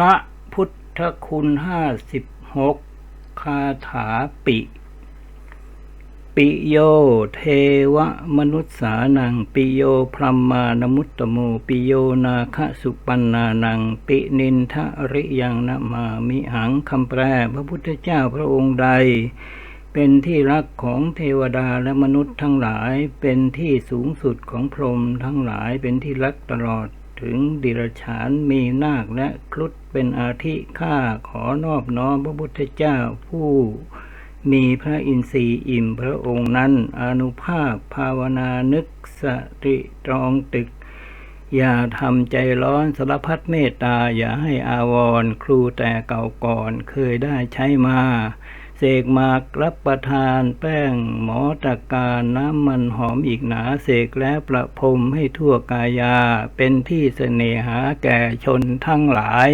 ระพุทธคุณห้าสิบหกคาถาปิ ปิโยเทวมนุษสานัง ปิโยพรหมานมุตตโม ปิโยนาคสุปันนานัง ปินินทะริยังนะมามิหังคำแปลพระพุทธเจ้าพระองค์ใด เป็นที่รักของเทวดาและมนุษย์ทั้งหลาย เป็นที่สูงสุดของพรหมทั้งหลาย เป็นที่รักตลอด ถึงดิรฉานมีนาคและครุฑเป็นอาทิข้าขอนอบน้อมพระพุทธเจ้าผู้มีพระอินทรีย์อิ่มพระองค์นั้น อนุภาพภาวนานึกสติตรองตึก อย่าทำใจร้อนสารพัดเมตตา อย่าให้อาวรครูแต่เก่าก่อนเคยได้ใช้มา เสกหมากรับประทานแป้งหมอตะการน้ำมันหอมอีกหนาเสกแล้วประพรมให้ทั่วกายา เป็นที่เสน่หาแก่ชนทั้งหลาย